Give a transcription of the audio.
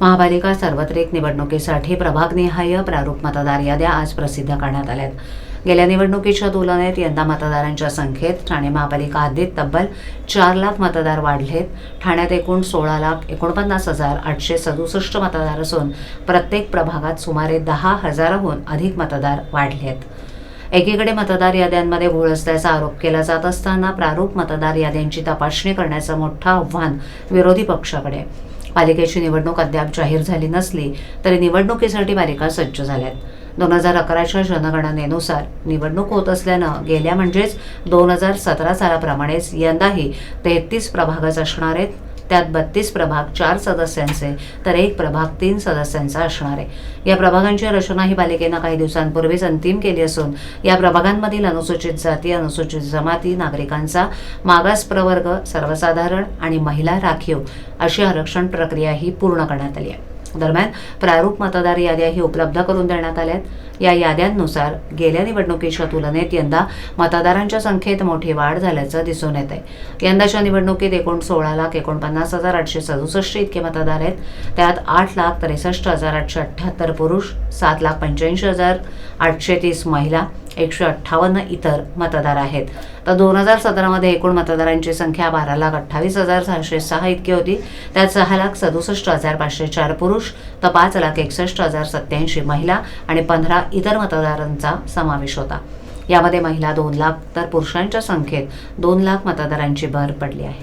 महापालिका सार्वत्रिक निवडणुकीसाठी प्रभागनिहाय प्रारूप मतदार याद्या आज प्रसिद्ध करण्यात आल्यात. गेल्या निवडणुकीच्या तुलनेत यंदा मतदारांच्या संख्येत ठाणे महापालिका हद्दीत तब्बल चार लाख मतदार वाढलेत. ठाण्यात एकूण सोळा लाख एकोणपन्नास हजार आठशे सदुसष्ट मतदार असून प्रत्येक प्रभागात सुमारे दहा हजाराहून अधिक मतदार वाढलेत. एकीकडे मतदार याद्यांमध्ये घोळ असल्याचा आरोप केला जात असताना प्रारूप मतदार याद्यांची तपासणी करण्याचं मोठं आव्हान विरोधी पक्षाकडे. आहे. पालिकेची निवडणूक अद्याप जाहीर झाली नसली तरी निवडणुकीसाठी पालिका सज्ज झाल्यात. दोन हजार अकराच्या जनगणनेनुसार निवडणूक होत असल्यानं गेल्या म्हणजेच दोन हजार सतरा सालाप्रमाणेच यंदाही तेहतीस प्रभागच असणार आहेत. त्यात बत्तीस प्रभाग चार सदस्यांचे तर एक प्रभाग तीन सदस्यांचा असणार आहे. या प्रभागांची रचना ही पालिकेनं काही दिवसांपूर्वीच अंतिम केली असून या प्रभागांमधील अनुसूचित जाती अनुसूचित जमाती नागरिकांचा मागास प्रवर्ग सर्वसाधारण आणि महिला राखीव अशी आरक्षण प्रक्रिया ही पूर्ण करण्यात आली आहे. दरम्यान प्रारूप मतदार याद्याही उपलब्ध करून देण्यात आल्या आहेत. या याद्यांनुसार गेल्या निवडणुकीच्या तुलनेत यंदा मतदारांच्या संख्येत मोठी वाढ झाल्याचं दिसून येत आहे यंदाच्या निवडणुकीत एकूण सोळा लाख एकोणपन्नास हजार आठशे सदुसष्ट इतके मतदार आहेत. त्यात आठ लाख त्रेसष्ट हजार आठशे अठ्ठ्याहत्तर पुरुष सात लाख पंच्याऐंशी हजार आठशे तीस महिला एकशे अठ्ठावन्न इतर मतदार आहेत. तर दोन हजार सतरामध्ये एकूण मतदारांची संख्या बारा लाख अठ्ठावीस हजार सहाशे सहा इतकी होती. त्यात सहा लाख सदुसष्ट हजार पाचशे चार पुरुष तर पाच लाख एकसष्ट हजार सत्याऐंशी महिला आणि पंधरा इतर मतदारांचा समावेश होता. यामध्ये महिला दोन लाख तर पुरुषांच्या संख्येत दोन लाख मतदारांची भर पडली आहे.